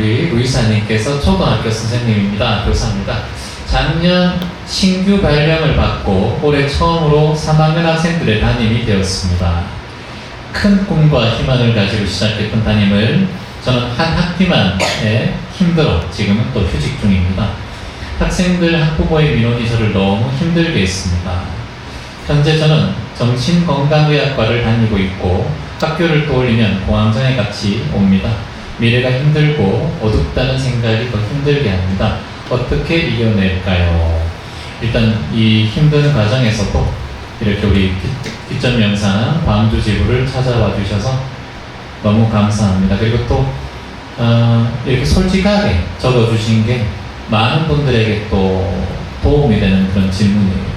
우리 루이사님께서 초등학교 선생님입니다. 교사입니다. 작년 신규 발령을 받고 올해 처음으로 3학년 학생들의 담임이 되었습니다. 큰 꿈과 희망을 가지고 시작했던 담임을 저는 한 학기만에 힘들어 지금은 또 휴직 중입니다. 학생들 학부모의 민원이 저를 너무 힘들게 했습니다. 현재 저는 정신건강의학과를 다니고 있고 학교를 떠올리면 공황장애 같이 옵니다. 미래가 힘들고 어둡다는 생각이 더 힘들게 합니다. 어떻게 이겨낼까요? 일단 이 힘든 과정에서도 이렇게 우리 뒷전 영상 광주 지부를 찾아와 주셔서 너무 감사합니다. 그리고 또 어, 이렇게 솔직하게 적어주신 게 많은 분들에게 또 도움이 되는 그런 질문이에요.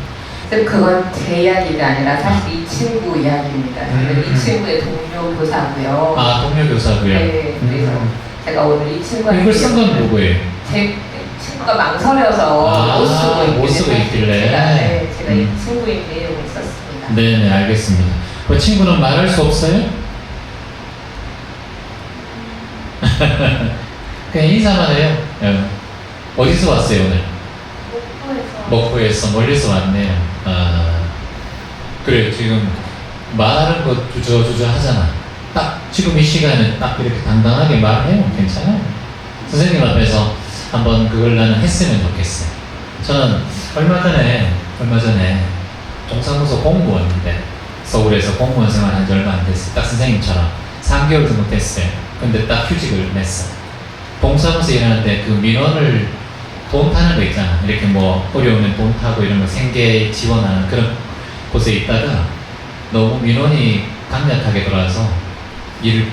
쌤 그건 제 이야기가 아니라 사실 이 친구 이야기입니다. 음. 이 친구의 동료 교사고요. 아 동료 교사고요. 네, 그래서 음. 제가 오늘 이 친구한테 이걸 쓴 건 누구예요? 제 친구가 망설여서 아, 못 쓰고 있길래 못 쓰고 있길래. 제가, 네, 제가 음. 이 친구의 내용을 썼습니다. 네 네 알겠습니다. 그 친구는 말할 수 없어요? 그냥 인사만 해요. 예. 어디서 왔어요 오늘? 목포에서 멀리서 왔네요. 아, 그래 지금 말하는 거 주저주저 하잖아. 딱 지금 이 시간에 딱 이렇게 당당하게 말해요. 괜찮아요. 선생님 앞에서 한번 그걸 나는 했으면 좋겠어요. 저는 얼마 전에 얼마 전에 동사무소 공무원인데 서울에서 공무원 생활한 지 얼마 안 됐어요. 딱 선생님처럼 3개월 정도 됐어요. 근데 딱 휴직을 냈어요. 동사무소 일하는데 그 민원을 돈 타는 거 있잖아. 이렇게 뭐 어려우면 돈 타고 이런 거 생계 지원하는 그런 곳에 있다가 너무 민원이 강력하게 돌아서 일을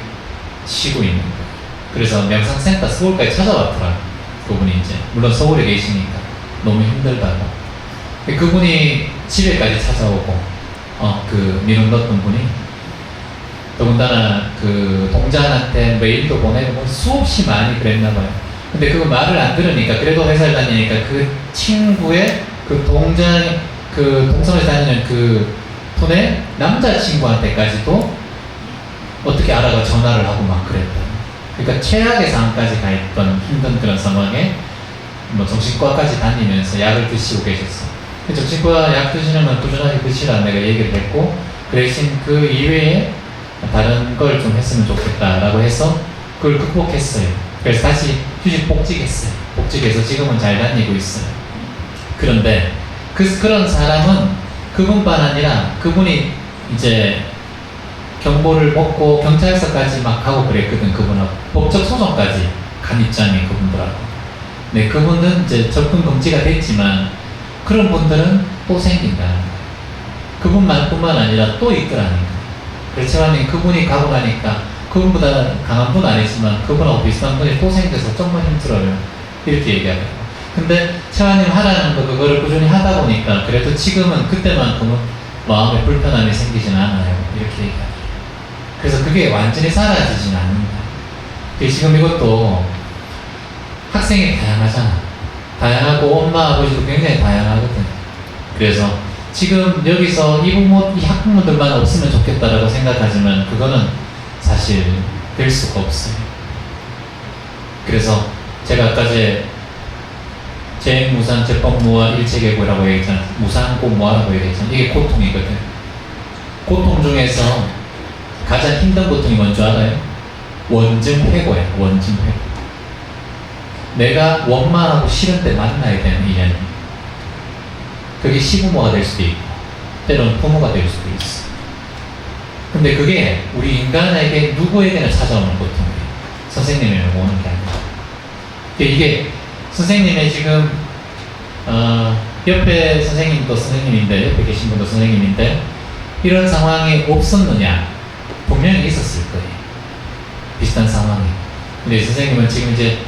쉬고 있는 거예요. 그래서 명상센터 서울까지 찾아왔더라. 그분이 이제 물론 서울에 계시니까 너무 힘들다고. 그분이 집에까지 찾아오고 어 그 민원 넣었던 분이 더군다나 그 동자한테 메일도 보내고 뭐 수없이 많이 그랬나 봐요. 근데 그거 말을 안 들으니까 그래도 회사를 다니니까 그 친구의 그 동자 그 동성을 다니는 그 분의 남자친구한테까지도 어떻게 알아가 전화를 하고 막 그랬다. 그러니까 최악의 상황까지 가 있던 힘든 그런 상황에 뭐 정신과까지 다니면서 약을 드시고 계셨어. 그 정신과 약 드시는 건 꾸준하게 드시라 내가 얘기를 했고 그 대신 그 이외에 다른 걸 좀 했으면 좋겠다라고 해서 그걸 극복했어요. 그래서 다시 휴직 복직했어요. 복직해서 지금은 잘 다니고 있어요. 그런데 그, 그런 사람은 그분만 아니라 그분이 이제 경보를 먹고 경찰서까지 막 가고 그랬거든 그분하고. 법적 소송까지 간 입장이 그분들하고. 네 그분은 이제 접근 금지가 됐지만 그런 분들은 또 생긴다. 그분만 뿐만 아니라 또 있더라니까 최환님 그분이 가고 나니까 그분보다 강한 분 아니지만 그분하고 비슷한 분이 또 생겨서 정말 힘들어요. 이렇게 얘기하더라고 근데 최환님 하라는 거 그거를 꾸준히 하다 보니까 그래도 지금은 그때만큼은 마음에 불편함이 생기진 않아요 이렇게 얘기하더라고요 그래서 그게 완전히 사라지진 않는다. 지금 이것도 학생이 다양하잖아. 다양하고 엄마 아버지도 굉장히 다양하거든. 그래서 지금 여기서 이 부모, 이 학부모들만 없으면 좋겠다라고 생각하지만 그거는 사실 될 수가 없어요. 그래서 제가 아까 제 재무상 재법무와 일체계고라고 얘기했잖아. 무상고무하라고 얘기했잖아. 이게 고통이거든. 고통 중에서 가장 힘든 고통이 뭔지 알아요? 원증 회고야, 원증 회고. 내가 원만하고 싫은 때 만나야 되는 인연이. 그게 시부모가 될 수도 있고, 때로는 부모가 될 수도 있어. 근데 그게 우리 인간에게 누구에게나 찾아오는 고통이에요. 선생님에게 오는 게 아니라. 이게 선생님의 지금, 어, 옆에 선생님도 선생님인데, 옆에 계신 분도 선생님인데, 이런 상황이 없었느냐? 분명히 있었을 거예요. 비슷한 상황이. 근데 선생님은 지금 이제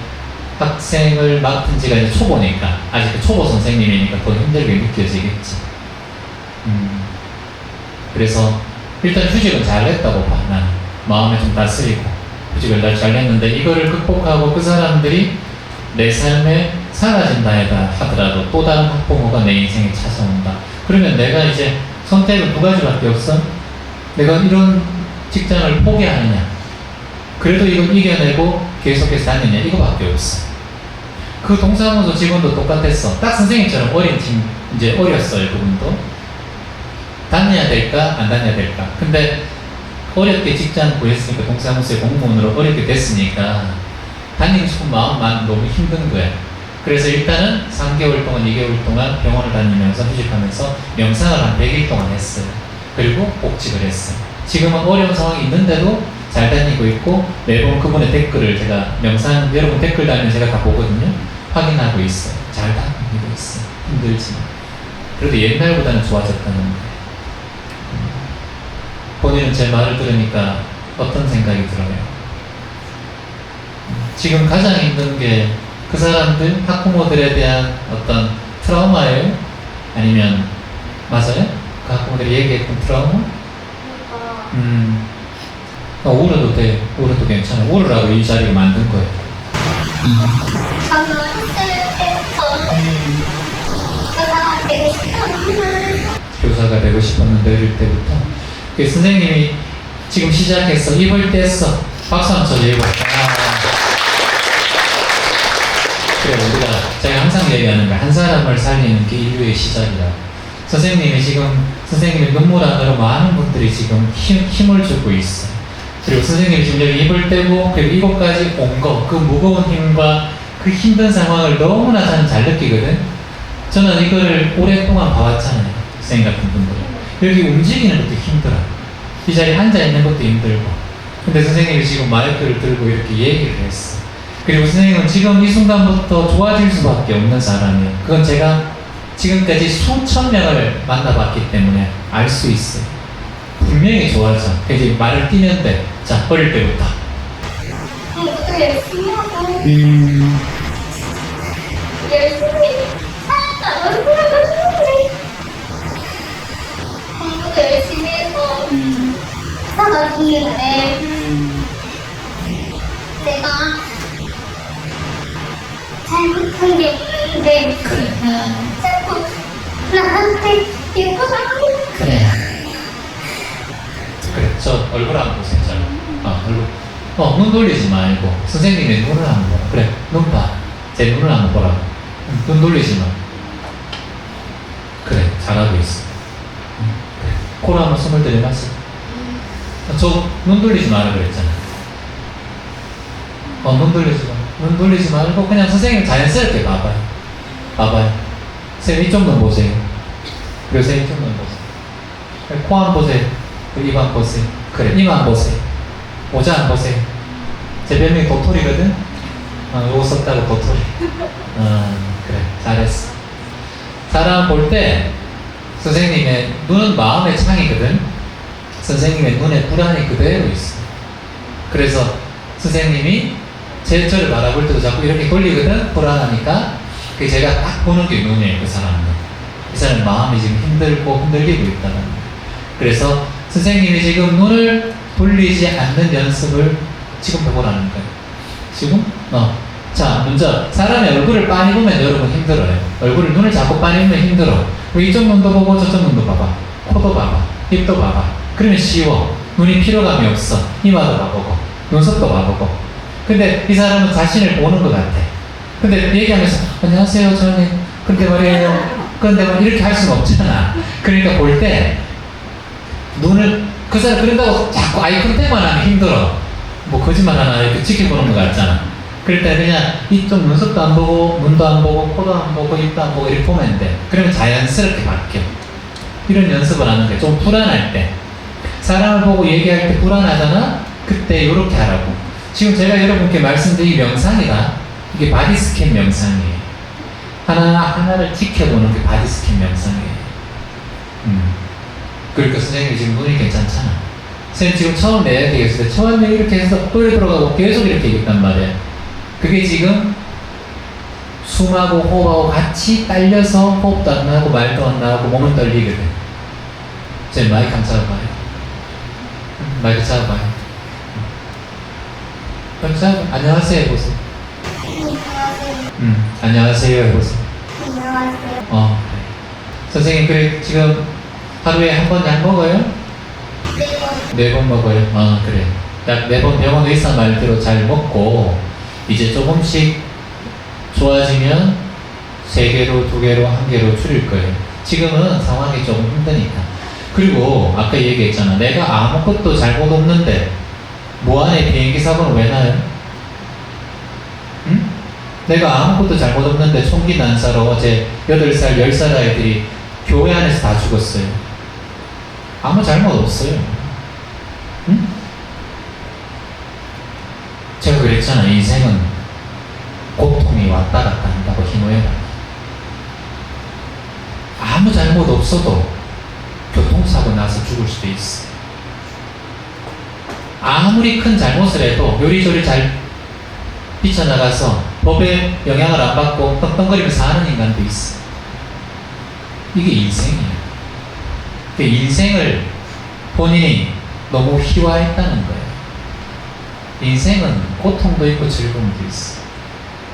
학생을 맡은 지가 이제 초보니까, 아직 초보 선생님이니까 더 힘들게 느껴지겠지. 음, 그래서 일단 휴직은 잘 했다고 봐, 나는. 마음에 좀 다스리고, 휴직을 잘, 잘 했는데, 이거를 극복하고 그 사람들이 내 삶에 사라진다 해다 하더라도 또 다른 학부모가 내 인생에 찾아온다. 그러면 내가 이제 선택은 두 가지밖에 없어. 내가 이런 직장을 포기하느냐. 그래도 이걸 이겨내고 계속해서 다니냐 이거밖에 없어. 그 동사무소 직원도 똑같았어. 딱 선생님처럼 어린 팀 이제 어렸어요 그분도. 다녀야 될까 안 다녀야 될까. 근데 어렵게 직장 구했으니까 동사무소에 공무원으로 어렵게 됐으니까 다니고 싶은 마음만 너무 힘든 거야. 그래서 일단은 3개월 동안, 2개월 동안 병원을 다니면서 휴직하면서 명상을 한 100일 동안 했어요. 그리고 복직을 했어요. 지금은 어려운 상황이 있는데도 잘 다니고 있고 매번 그분의 댓글을 제가 명상 여러분 댓글 달면 제가 다 보거든요. 확인하고 있어요. 잘 다니고 있어요. 힘들지만. 그래도 옛날보다는 좋아졌다는 거예요. 음. 본인은 제 말을 들으니까 어떤 생각이 들어요? 지금 가장 힘든 게 그 사람들, 학부모들에 대한 어떤 트라우마예요? 아니면, 맞아요? 그 학부모들이 얘기했던 트라우마? 음, 어, 울어도 돼. 울어도 괜찮아. 울으라고 이 자리를 만든 거예요. 저는 교사가 되고 싶었는데 교사가 되고 싶었는데 어릴 때부터. 그 선생님이 지금 시작했어. 입을 뗐어. 박수 한번 쳐줘, 입을. 아. 그래, 우리가, 제가 항상 얘기하는 거, 한 사람을 살리는 게 인류의 시작이다. 선생님이 지금, 선생님의 눈물 안으로 많은 분들이 지금 힘, 힘을 주고 있어. 그리고 선생님이 지금 여기 입을 떼고, 그리고 이곳까지 온 거, 그 무거운 힘과 그 힘든 상황을 너무나 저는 잘 느끼거든. 저는 이거를 오랫동안 봐왔잖아요. 선생님 같은 분들. 여기 움직이는 것도 힘들어. 이 자리에 앉아 있는 것도 힘들고. 근데 선생님이 지금 마이크를 들고 이렇게 얘기를 했어. 그리고 선생님은 지금 이 순간부터 좋아질 수밖에 없는 사람이에요. 그건 제가 지금까지 수천 명을 만나봤기 때문에 알 수 있어요. 분명히 좋아져. 이제 말을 띄는데, 자, 어릴 때부터. 공부도 열심히 하고 음, 열심히 살았다고 생각하는데 공부도 열심히 해서 살아갔는데 내가 한게 없는데 자꾸 나한테 예뻐하고 그래. 그래, 저 얼굴 한번 보세요. 저. 어, 얼굴. 어, 눈 돌리지 말고. 선생님의 눈을 한번 보라. 그래, 눈 봐. 제 눈을 한번 보라. 응, 눈 돌리지 마. 그래, 잘하고 있어. 응, 그래. 코로 한번 숨을 들이마시. 어, 저 눈 돌리지 마라 그랬잖아. 어, 눈 돌리지 마. 눈 돌리지 말고 그냥 선생님 자연스럽게 봐봐요. 봐봐요. 선생님 이쪽 눈 보세요. 선생님 이쪽 눈 보세요. 코한 보세요. 입한 보세요. 그래, 이마 한 보세요. 모자 한 보세요. 제 별명이 도토리거든? 어, 요거 썼다고 도토리. 어, 그래, 잘했어. 사람 볼 때, 선생님의 눈은 마음의 창이거든? 선생님의 눈에 불안이 그대로 있어. 그래서 선생님이 제 저를 바라볼 때도 자꾸 이렇게 걸리거든? 불안하니까. 그 제가 딱 보는 게 눈이에요, 그 사람은. 이 사람 마음이 지금 힘들고 흔들리고 있다는. 그래서 선생님이 지금 눈을 돌리지 않는 연습을 지금 해보라는 거예요. 지금? 어. 자, 먼저 사람의 얼굴을 빤히 보면 여러분 힘들어요. 얼굴을 눈을 자꾸 빤히 보면 힘들어. 왜 이쪽 눈도 보고 저쪽 눈도 봐봐. 코도 봐봐. 입도 봐봐. 그러면 쉬워. 눈이 피로감이 없어. 이마도 봐보고. 눈썹도 봐보고. 근데 이 사람은 자신을 보는 것 같아. 근데 얘기하면서 안녕하세요 저는 근데 말이에요. 근데 막 이렇게 할 수는 없잖아. 그러니까 볼 때 눈을 그 사람 그런다고 자꾸 아이 컨택만 하면 힘들어. 뭐 거짓말 하나 이렇게 지켜보는 것 같잖아. 그럴 때 그냥 이쪽 눈썹도 안 보고 눈도 안 보고 코도 안 보고 입도 안 보고 이렇게 보면 돼. 그러면 자연스럽게 바뀌어. 이런 연습을 하는 게 좀 불안할 때 사람을 보고 얘기할 때 불안하잖아. 그때 이렇게 하라고. 지금 제가 여러분께 말씀드린 이 명상이다. 이게 바디 스캔 명상이에요. 하나 하나를 지켜보는 게 바디 스캔 명상이에요. 음. 그러니까 선생님이 지금 눈이 괜찮잖아. 선생님 지금 처음 내야 되겠어요. 처음에 이렇게 해서 또 이렇게 들어가고 계속 이렇게 얘기했단 말이야. 그게 지금 숨하고 호흡하고 같이 딸려서 호흡도 안 나고 말도 안 나고 몸은 떨리거든. 선생님 마이크 한번 잡아봐요. 음, 마이크 잡아봐요. 음. 자, 안녕하세요 해보세요. 안녕하세요 음, 안녕하세요 해보세요. 안녕하세요 어, 그래. 선생님 그래 지금 하루에 한 번 약 먹어요? 네번 네번 먹어요. 아 그래. 약 네 번 병원 의사 말대로 잘 먹고 이제 조금씩 좋아지면 세 개로, 두 개로, 한 개로 줄일 거예요. 지금은 상황이 조금 힘드니까. 그리고 아까 얘기했잖아. 내가 아무것도 잘못 없는데 무한의 비행기 사고는 왜 나요? 응? 내가 아무것도 잘못 없는데 총기 난사로 어제 8살, 10살 아이들이 교회 안에서 다 죽었어요. 아무 잘못 없어요. 응? 제가 그랬잖아. 인생은 고통이 왔다 갔다 한다고 희노애락. 아무 잘못 없어도 교통사고 나서 죽을 수도 있어. 아무리 큰 잘못을 해도 요리조리 잘 뛰쳐나가서 법에 영향을 안 받고 떵떵거리면서 사는 인간도 있어. 이게 인생이에요. 그 인생을 본인이 너무 희화했다는 거예요. 인생은 고통도 있고 즐거움도 있어.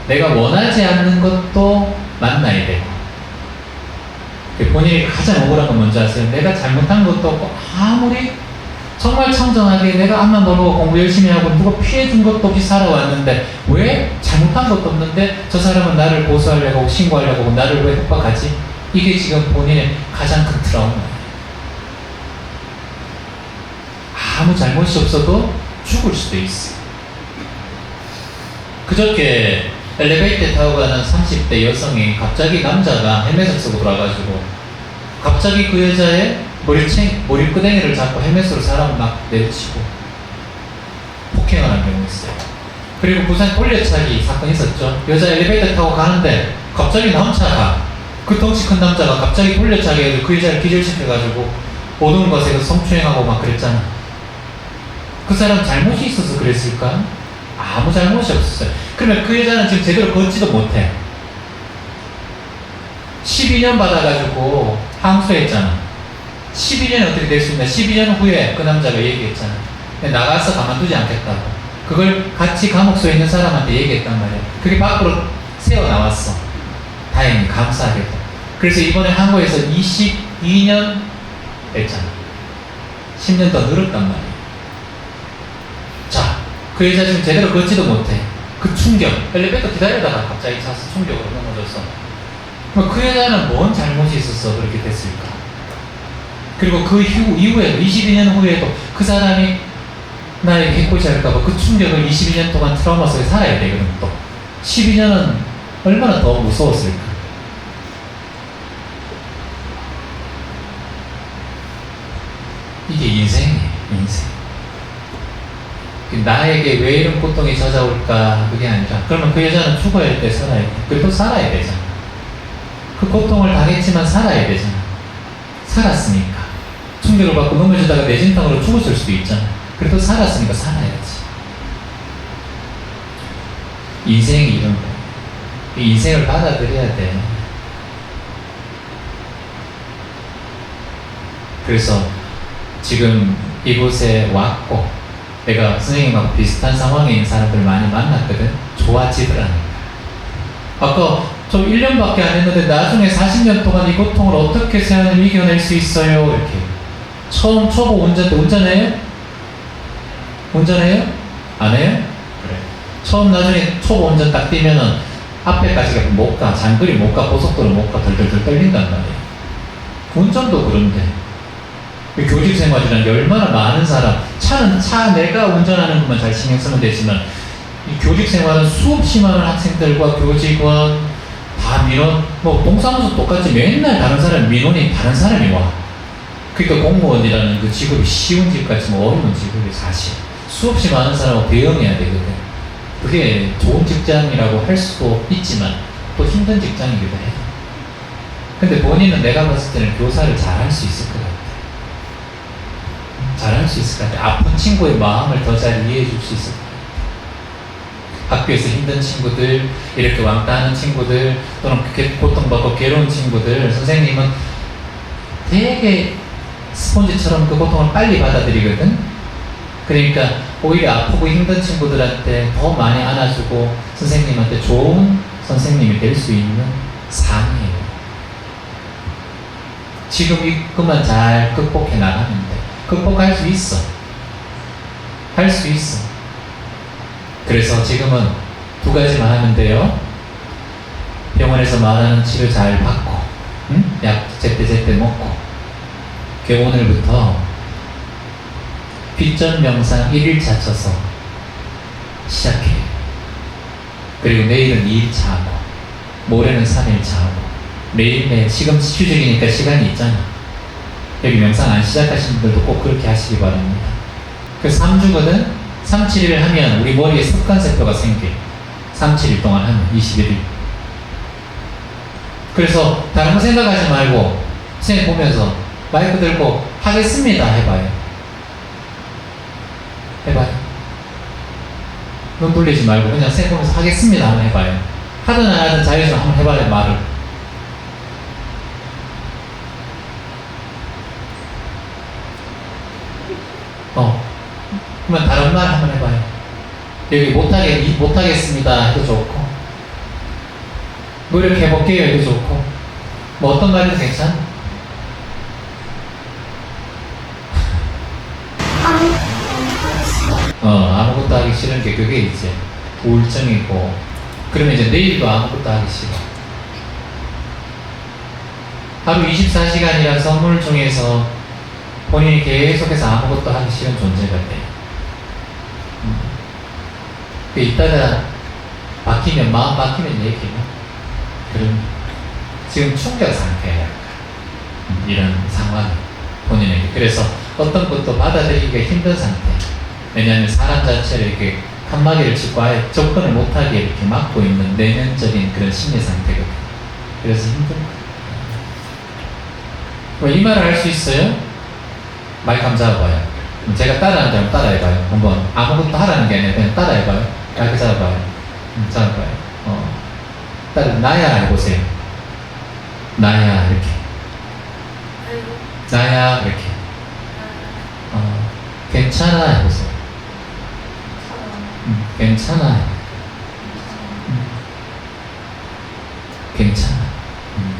내가 원하지 않는 것도 만나야 되고. 그 본인이 가장 억울한 건 뭔지 아세요? 내가 잘못한 것도 없고 아무리 정말 청정하게 내가 앞만 보고 공부 열심히 하고 누가 피해준 것도 없이 살아왔는데 왜 잘못한 것도 없는데 저 사람은 나를 고소하려고 신고하려고 하고 나를 왜 협박하지? 이게 지금 본인의 가장 큰 트라우마예요. 아무 잘못이 없어도 죽을 수도 있어. 그저께 엘리베이터 타고 가는 30대 여성이 갑자기 남자가 헬멧을 쓰고 돌아가지고 갑자기 그 여자의 머리채, 머리끄댕이를 잡고 헬멧으로 사람을 막 내리치고 폭행을 한 경우 있어요. 그리고 부산 돌려차기 사건이 있었죠. 여자 엘리베이터 타고 가는데 갑자기 남자가 그 덩치 큰 남자가 갑자기 돌려차기 해서 그 여자를 기절시켜가지고 어두운 곳에서 성추행하고 막 그랬잖아. 그 사람 잘못이 있어서 그랬을까? 아무 잘못이 없었어요. 그러면 그 여자는 지금 제대로 걷지도 못해. 12년 받아가지고 항소했잖아. 12년이 어떻게 될수 있나? 12년 후에 그 남자가 얘기했잖아. 나가서 가만두지 않겠다고. 그걸 같이 감옥소에 있는 사람한테 얘기했단 말이야. 그게 밖으로 새어 나왔어. 다행히 감사하게도. 그래서 이번에 한국에서 22년 됐잖아. 10년 더 늘었단 말이야. 자, 그 여자 지금 제대로 걷지도 못해. 그 충격. 엘리베이터 기다리다가 갑자기 차서 충격으로 넘어졌어. 그 여자는 뭔 잘못이 있었어 그렇게 됐을까? 그리고 그 이후, 이후에 22년 후에도 그 사람이 나에게 해코지 할까봐 그 충격을 22년 동안 트라우마 속에 살아야 되거든 또. 12년은 얼마나 더 무서웠을까? 이게 인생이에요 인생. 그 나에게 왜 이런 고통이 찾아올까? 그게 아니라. 그러면 그 여자는 죽어야 할때 살아야 돼. 그래도 살아야 되잖아. 그 고통을 당했지만 살아야 되잖아. 살았으니까 충격을 받고 넘어지다가 내진탕으로 죽었을 수도 있잖아 그래도 살았으니까 살아야지. 인생이 이런 이 인생을 받아들여야 돼. 그래서 지금 이곳에 왔고 내가 선생님하고 비슷한 상황에 있는 사람들 많이 만났거든. 좋아지더라니까. 아까 저 1년밖에 안 했는데 나중에 40년 동안 이 고통을 어떻게 세안을 이겨낼 수 있어요? 이렇게 처음 초보 운전 때 운전해요? 운전해요? 안 해요? 그래 처음 나중에 초보 운전 딱 뛰면은 앞에까지가 못가 장거리 못 가 고속도로 못 가 덜덜덜 떨린단 말이에요 운전도 그런데 이 교직 생활이라는 게 얼마나 많은 사람 차는 차 내가 운전하는 것만 잘 신경 쓰면 되지만 이 교직 생활은 수없이 많은 학생들과 교직원 다 민원 뭐 동사무소 똑같이 맨날 다른 사람 민원이 다른 사람이 와 그러니까 공무원이라는 그 직업이 쉬운 집 같지만 어려운 직업이 사실 수없이 많은 사람하고 대응해야 되거든 그게 좋은 직장이라고 할 수도 있지만 또 힘든 직장이기도 해 근데 본인은 내가 봤을 때는 교사를 잘 할 수 있을 것 같아 잘 할 수 있을 것 같아. 아픈 친구의 마음을 더 잘 이해해 줄 수 있을 것 같아. 학교에서 힘든 친구들, 이렇게 왕따 하는 친구들, 또는 그렇게 고통받고 괴로운 친구들, 선생님은 되게 스폰지처럼 그 고통을 빨리 받아들이거든? 그러니까 오히려 아프고 힘든 친구들한테 더 많이 안아주고 선생님한테 좋은 선생님이 될 수 있는 삶이에요. 지금 이것만 잘 극복해 나가면 돼. 극복할 수 있어. 할 수 있어. 그래서 지금은 두 가지만 하면 돼요. 병원에서 말하는 치료 잘 받고, 응? 약 제때 제때 먹고. 그 오늘부터 빗전 명상 1일차 쳐서 시작해. 그리고 내일은 2일차 하고, 모레는 3일차 하고, 매일매일 지금 휴직이니까 시간이 있잖아. 여기 명상 안 시작하신 분들도 꼭 그렇게 하시기 바랍니다. 그 3주거든? 3, 7일 하면 우리 머리에 습관세포가 생겨. 3, 7일 동안 하면 21일. 그래서 다른 거 생각하지 말고 선생님 보면서 마이크 들고 하겠습니다 해봐요. 해봐요. 눈 돌리지 말고 그냥 선생님 보면서 하겠습니다 한번 해봐요. 하든 안 하든 자유적으로 한번 해봐요 말을. 어. 그러면 다른 말 한번 해봐요. 여기 못하게, 이- 못하겠습니다 해도 좋고, 노력해볼게요 해도 좋고, 뭐 어떤 말도 괜찮아. 하기 싫은 게 그게 이제 우울증이고, 그러면 이제 내일도 아무것도 하기 싫어. 하루 24시간이란 선물 중에서 본인이 계속해서 아무것도 하기 싫은 존재가 돼. 음. 그 이따가 바뀌면 마음 바뀌면 얘기해. 그럼 지금 충격 상태야. 음, 이런 상황이 본인에게. 그래서 어떤 것도 받아들이기가 힘든 상태. 왜냐하면 사람 자체를 이렇게 한마디를 짚고 아예 접근을 못하게 이렇게 막고 있는 내면적인 그런 심리 상태거든. 그래서 힘든. 뭐이 말을 할 수 있어요? 마이크 한번 잡아봐요. 그럼 제가 따라하는 대로 따라해봐요. 한번 아무것도 하라는 게 아니라 그냥 따라해봐요. 마이크 잡아봐요. 음, 잡아봐요. 어. 따라 나야 해보세요. 나야 이렇게. 나야 이렇게. 어, 괜찮아 해보세요. 음, 괜찮아. 음. 괜찮아. 음.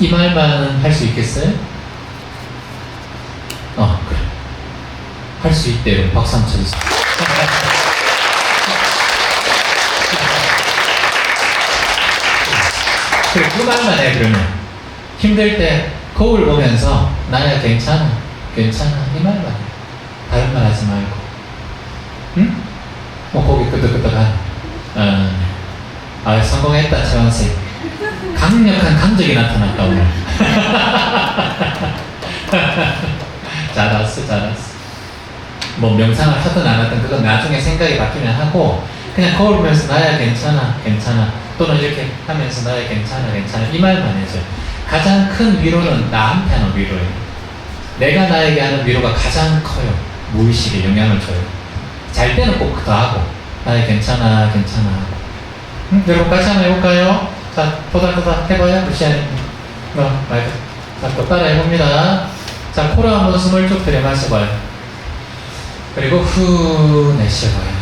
이 말만은 할수 있겠어요? 어, 그래. 할 수 있대요. 박수 한번 쳐주세요. 그래, 그 말만 해, 그러면. 힘들 때 거울 보면서, 나야 괜찮아, 괜찮아. 이 말만 해. 다른 말 하지 말고. 응? 뭐, 고개 끄덕끄덕한. 어, 아, 성공했다, 최원생. 강력한 감정이 나타났다 오늘. 잘했어, 잘했어. 뭐 명상을 하든 안 하든 그건 나중에 생각이 바뀌면 하고 그냥 거울 보면서 나야 괜찮아, 괜찮아. 또는 이렇게 하면서 나야 괜찮아, 괜찮아. 이 말만 해줘. 가장 큰 위로는 나한테 하는 위로예요. 내가 나에게 하는 위로가 가장 커요. 무의식에 영향을 줘요. 잘 때는 꼭더 하고 나야 괜찮아, 괜찮아 하고. 응? 여러분 같이 한번 해볼까요? 자, 토닥토닥 해봐요. 루시안님. 어, 말고. 자, 또 따라 해봅니다. 자, 코로 한번 숨을 쭉 들이마셔봐요. 그리고 후 내쉬어봐요.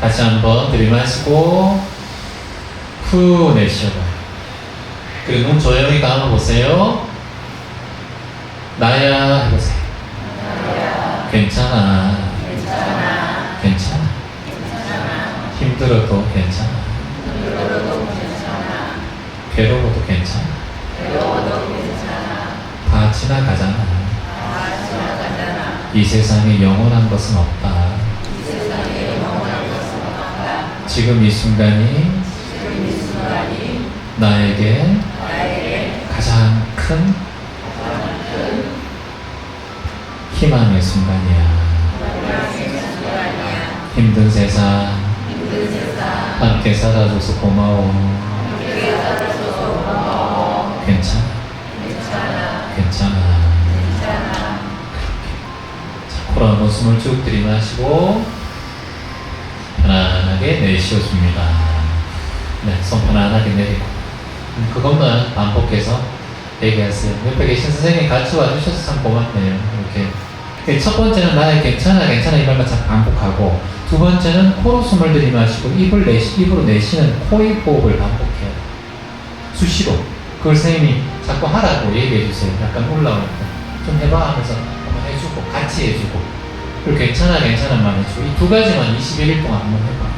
다시 한번 들이마시고 후 내쉬어봐요. 그리고 눈 조용히 감아보세요. 나야 해보세요. 괜찮아. 힘들어도 괜찮아. 괴로워도 괜찮아. 다 지나가잖아. 이 세상에 영원한 것은 없다. 지금 이 순간이 나에게 가장 큰 희망의 순간이야. 힘든 세상 함께 살아줘서 고마워. 괜찮아. 괜찮아. 자, 코로 한번 숨을 쭉 들이마시고 편안하게 내쉬어줍니다. 네, 손 편안하게 내리고 음, 그것만 반복해서 얘기하세요. 옆에 계신 선생님이 같이 와주셔서 참 고맙네요. 이렇게 네, 첫 번째는 나의 괜찮아 괜찮아 이 말만 참 반복하고 두 번째는 코로 숨을 들이마시고 입을 내쉬, 입으로 내쉬는 코입 호흡을 반복해요. 수시로. 그걸 선생님이 자꾸 하라고 얘기해 주세요. 약간 올라오니까 좀 해봐 하면서 한번 해주고 같이 해주고. 그리고 괜찮아 괜찮아만 해주고. 이 두 가지만 21일 동안 한번 해봐